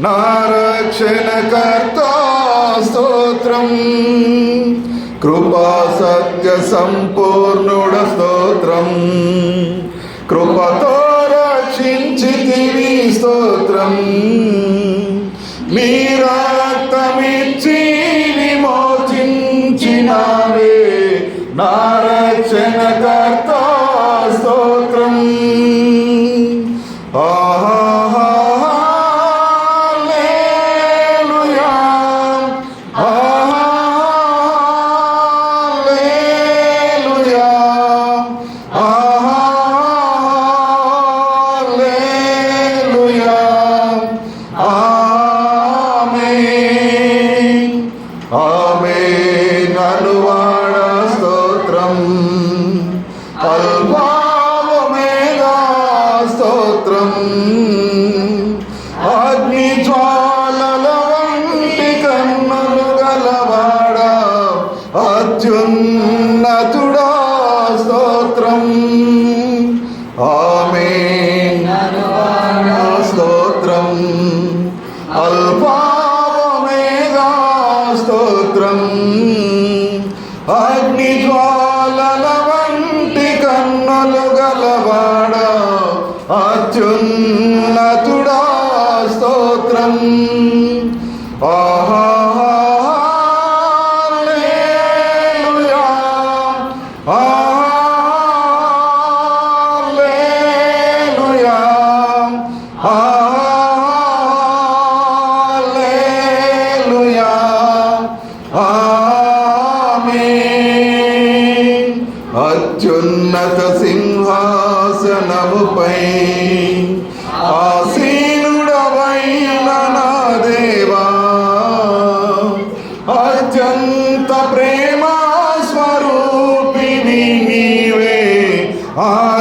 నారక్షణకర్త స్తోత్రం. కృపా సత్య సంపూర్ణుడ స్తోత్రం. కృపతో రక్షించితివి స్తోత్రం. నీ రక్తమిచ్చి విమోచించినావే నా అత్యున్నతుడా స్తోత్రం. ఆమె స్తోత్రం. అల్పామేగా స్తోత్రం. అగ్ని జ్వాలల వంటి కన్నులు గలవాడ అత్యున్నతుడా అత్యున్నత సింహాసనముపై ఆసీనుడవైన నా దేవా. అత్యంత ప్రేమ స్వరూపిణి నీవే. ఆ